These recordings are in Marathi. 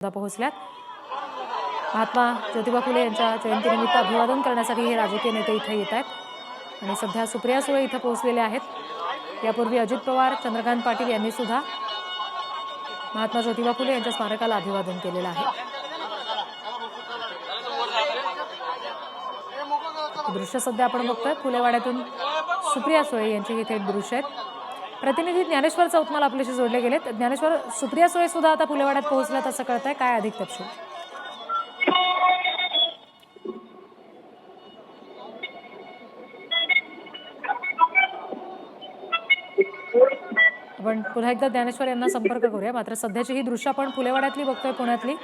सुद्धा पोहोचल्यात. महात्मा ज्योतिबा फुले यांच्या जयंतीनिमित्त अभिवादन करण्यासाठी हे राजकीय नेते इथे येत आहेत. आणि सध्या सुप्रिया सुळे इथं पोहोचलेले आहेत. यापूर्वी अजित पवार चंद्रकांत पाटील यांनी सुद्धा महात्मा ज्योतिबा फुले यांच्या स्मारकाला अभिवादन केलेलं आहे. दृश्य सध्या आपण बघतोय. फुलेवाड्यातून सुप्रिया सुळे यांची हे थेट दृश्य आहेत. प्रतिनिधी ज्ञानेश्वर चौतमाल आपल्याशी जोडले गेलेत. ज्ञानेश्वर सुप्रिया सुळे सुद्धा आता फुलेवाड्यात पोहोचल्यात असं कळतंय. काय अधिक तपशील? आपण पुन्हा एकदा ज्ञानेश्वर यांना संपर्क करूया. मात्र सध्याची ही दृश्य आपण फुलेवाड्यातली बघतोय पुण्यातली.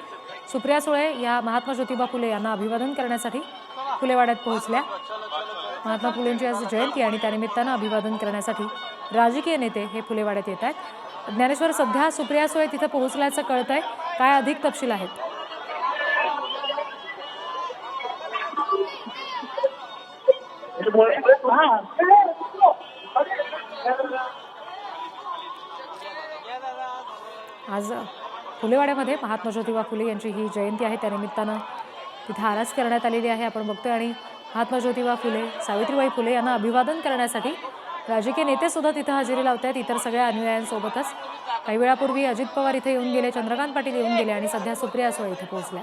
सुप्रिया सुळे या महात्मा ज्योतिबा फुले यांना अभिवादन करण्यासाठी फुलेवाड्यात पोहोचल्या. महात्मा फुलेंची आज जयंती आणि त्यानिमित्तानं अभिवादन करण्यासाठी राजकीय नेते हे फुलेवाड्यात येत आहेत. ज्ञानेश्वर सध्या सुप्रिया सुळे तिथं पोहोचल्याचं कळतंय. काय अधिक तपशील आहेत? आज फुलेवाड्यामध्ये महात्मा ज्योतिबा फुले यांची ही जयंती आहे. त्यानिमित्तानं तिथे आरास करण्यात आलेली आहे. आपण बघतोय आणि महात्मा ज्योतिबा फुले सावित्रीबाई फुले यांना अभिवादन करण्यासाठी राजकीय नेते सुद्धा तिथं हजेरी लावत आहेत इतर सगळ्या अनुयायांसोबतच काही वेळापूर्वी अजित पवार इथे येऊन गेले चंद्रकांत पाटील येऊन गेले आणि सध्या सुप्रिया सुळे इथे पोहोचल्या.